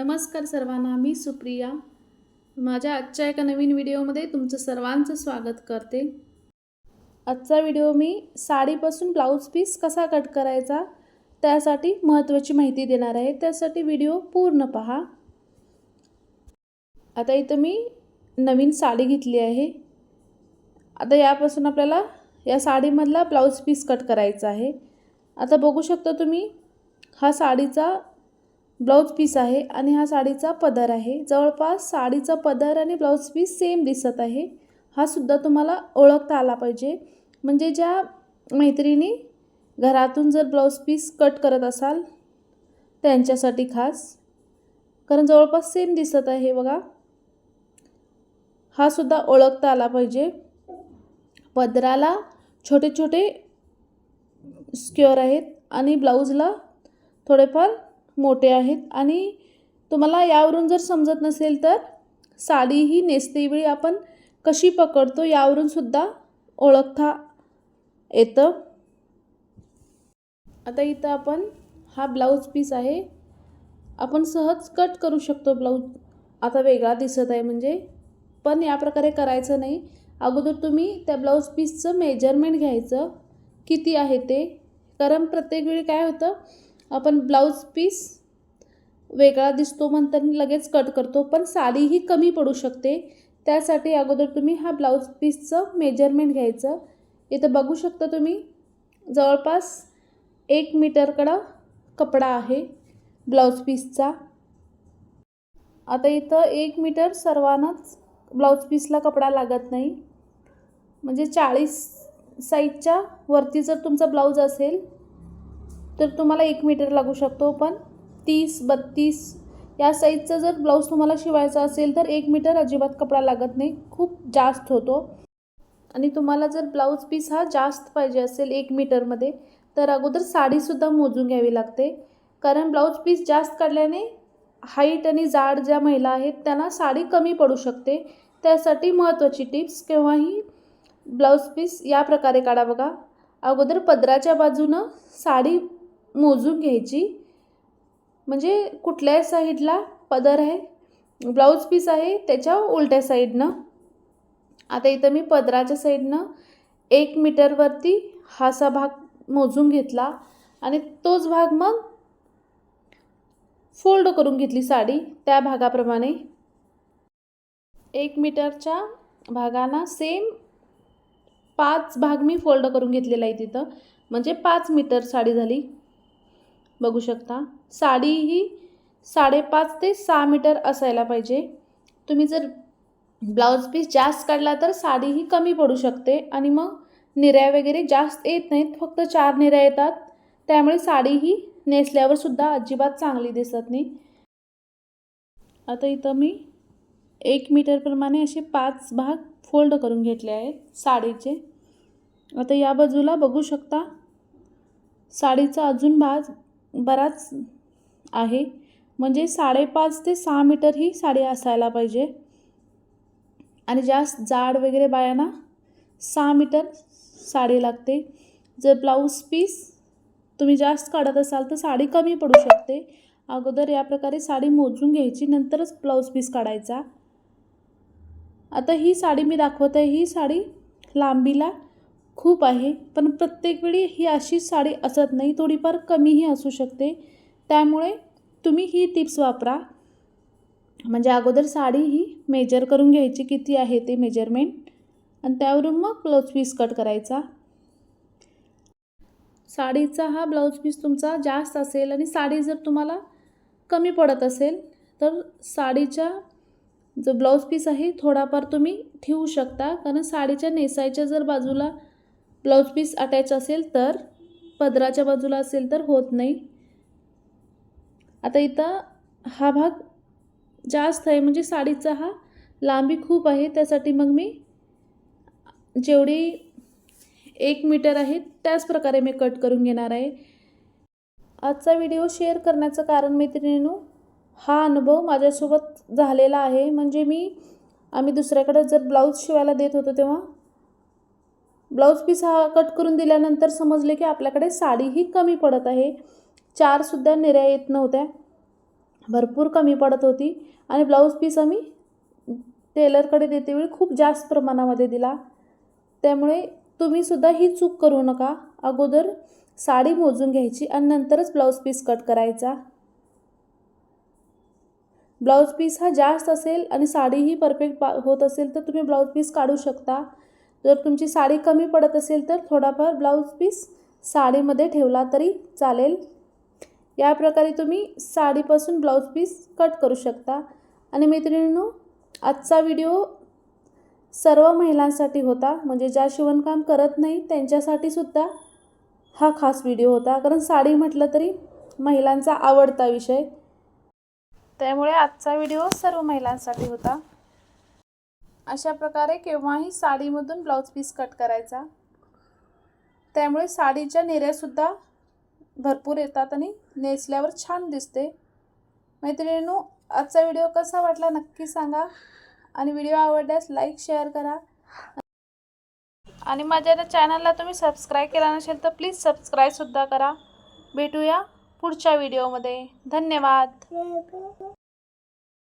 नमस्कार सर्वांना मी सुप्रिया. माझ्या आजच्या एका नवीन व्हिडिओमध्ये तुमचं सर्वांचं स्वागत करते. आजचा व्हिडिओ मी साडीपासून ब्लाऊज पीस कसा कट करायचा त्यासाठी महत्त्वाची माहिती देणार आहे. त्यासाठी व्हिडिओ पूर्ण पहा. आता इथं मी नवीन साडी घेतली आहे. आता यापासून आपल्याला या साडीमधला ब्लाऊज पीस कट करायचा आहे. आता बघू शकता तुम्ही हा साडीचा ब्लाऊज पीस आहे आणि हा साडीचा पदर आहे. जवळपास साडीचा पदर आणि ब्लाऊज पीस सेम दिसत आहे. हा सुद्धा तुम्हाला ओळखता आला पाहिजे. म्हणजे ज्या मैत्रिणी घरातून जर ब्लाऊज पीस कट करत असाल त्यांच्यासाठी खास. कारण जवळपास सेम दिसत आहे बघा. हा सुद्धा ओळखता आला पाहिजे. पदराला छोटे छोटे स्क्युअर आहेत आणि ब्लाऊजला थोडेफार मोठे आहेत. आणि तुम्हाला यावरून जर समजत नसेल तर साडी ही नेसतेवेळी आपण कशी पकडतो यावरून सुद्धा ओळखता येतं. आता इथं आपण हा ब्लाऊज पीस आहे. आपण सहज कट करू शकतो ब्लाऊज. आता वेगळा दिसत आहे म्हणजे. पण या प्रकारे करायचं नाही. अगोदर तुम्ही त्या ब्लाऊज पीसचं मेजरमेंट घ्यायचं. किती आहे ते. कारण प्रत्येक वेळी काय होतं? आपण ब्लाऊज पीस वेगळा दिसतो म्हणताना लगेच कट करतो पण साडी ही कमी पडू शकते. त्यासाठी अगोदर तुम्ही हा ब्लाऊज पीसचं मेजरमेंट घ्यायचं. इथं बघू शकता तुम्ही जवळपास एक मीटरकडं कपडा आहे ब्लाऊज पीसचा आता इथं एक मीटर सर्वांनाच ब्लाऊज पीसला कपडा लागत नाही. म्हणजे चाळीस साईजच्या वरती जर तुमचा ब्लाऊज असेल तर तुम्हाला एक मीटर लागू शकतो पण तीस बत्तीस या साईजचं जर ब्लाऊज तुम्हाला शिवायचा असेल तर एक मीटर अजिबात कपडा लागत नाही. खूप जास्त होतो. आणि तुम्हाला जर ब्लाऊज पीस हा जास्त पाहिजे असेल एक मीटरमध्ये तर अगोदर साडीसुद्धा मोजून घ्यावी लागते. कारण ब्लाऊज पीस जास्त काढल्याने हाईट आणि जाड ज्या महिला आहेत त्यांना साडी कमी पडू शकते. त्यासाठी महत्त्वाची टिप्स केव्हाही ब्लाऊज पीस या प्रकारे काढा बघा. अगोदर पदराच्या बाजूनं साडी मोजून घ्यायची. म्हणजे कुठल्या साईडला पदर आहे? ब्लाऊज पीस आहे त्याच्या उलट्या साईडनं. आता इथं मी पदराच्या साईडनं एक मीटरवरती हासा भाग मोजून घेतला आणि तोच भाग मग फोल्ड करून घेतली साडी त्या भागाप्रमाणे. एक मीटरच्या भागांना सेम पाच भाग मी फोल्ड करून घेतलेला आहे तिथं. म्हणजे पाच मीटर साडी झाली. बघू शकता. साडी ही साडेपाच ते सहा मीटर असायला पाहिजे. तुम्ही जर ब्लाऊज पीस जास्त काढला तर साडी ही कमी पडू शकते आणि मग निऱ्या वगैरे जास्त येत नाहीत फक्त चार निऱ्या येतात. त्यामुळे साडी ही नेसल्यावर सुद्धा अजिबात चांगली दिसत नाही. आता इथं मी एक मीटरप्रमाणे असे पाच भाग फोल्ड करून घेतले आहेत साडीचे. आता या बाजूला बघू शकता. साडीचा अजून भाग बराच आहे. म्हणजे साडेपाच ते सहा मीटर ही साडी असायला पाहिजे. आणि जास्त जाड वगैरे बायांना सहा मीटर साडी लागते. जर ब्लाऊज पीस तुम्ही जास्त काढत असाल तर साडी कमी पडू शकते. अगोदर या प्रकारे साडी मोजून घ्यायची नंतरच ब्लाऊज पीस काढायचा. आता ही साडी मी दाखवत आहे ही साडी लांबीला खूप आहे पण प्रत्येक वेळी ही अशीच साडी असत नाही थोडीफार कमीही असू शकते. त्यामुळे तुम्ही ही टिप्स वापरा. म्हणजे अगोदर साडी ही मेजर करून घ्यायची किती आहे ते मेजरमेंट आणि त्यावरून मग ब्लाऊज पीस कट करायचा. साडीचा हा ब्लाऊज पीस तुमचा जास्त असेल आणि साडी जर तुम्हाला कमी पडत असेल तर साडीच्या जो ब्लाऊज पीस आहे थोडाफार तुम्ही ठेवू शकता. कारण साडीच्या नेसायच्या जर बाजूला ब्लाऊज पीस अटॅच असेल तर पदराच्या बाजूला असेल तर होत नाही. आता इथं हा भाग जास्त आहे म्हणजे साडीचा हा लांबी खूप आहे. त्यासाठी मग मी जेवढी एक मीटर आहे त्याच प्रकारे मी कट करून घेणार आहे. आजचा व्हिडिओ शेअर करण्याचं कारण मैत्रिणीनो हा अनुभव माझ्यासोबत झालेला आहे. म्हणजे मी आम्ही दुसऱ्याकडे जर ब्लाऊज शिवायला देत होतो तेव्हा ब्लाऊज पीस हा कट करून दिल्यानंतर समजले की आपल्याकडे साडीही कमी पडत आहे. चारसुद्धा निऱ्या येत नव्हत्या. भरपूर कमी पडत होती आणि ब्लाऊज पीस आम्ही टेलरकडे देतेवेळी खूप जास्त प्रमाणामध्ये दिला. त्यामुळे तुम्हीसुद्धा ही चूक करू नका. अगोदर साडी मोजून घ्यायची आणि नंतरच ब्लाऊज पीस कट करायचा. ब्लाऊज पीस हा जास्त असेल आणि साडीही परफेक्ट पा होत असेल तर तुम्ही ब्लाऊज पीस काढू शकता. जर तुमची साडी कमी पडत असेल तर थोडाफार ब्लाऊज पीस साडीमध्ये ठेवला तरी चालेल. या प्रकारे तुम्ही साडीपासून ब्लाऊज पीस कट करू शकता. आणि मैत्रिणींनो आजचा व्हिडिओ सर्व महिलांसाठी होता. म्हणजे ज्या शिवणकाम करत नाही त्यांच्यासाठी सुद्धा हा खास व्हिडिओ होता. कारण साडी म्हटलं तरी महिलांचा आवडता विषय. त्यामुळे आजचा व्हिडिओ सर्व महिलांसाठी होता. अशा प्रकारे केव्हाही साडीमधून ब्लाऊज पीस कट करायचा. त्यामुळे साडीच्या निर्यासुद्धा भरपूर येतात आणि नेसल्यावर छान दिसते. मैत्रिणींनो आजचा व्हिडिओ कसा वाटला नक्की सांगा आणि व्हिडिओ आवडल्यास लाईक शेअर करा. आणि माझ्या त्या चॅनलला तुम्ही सबस्क्राईब केला नसेल तर प्लीज सबस्क्राईबसुद्धा करा. भेटूया पुढच्या व्हिडिओमध्ये. धन्यवाद.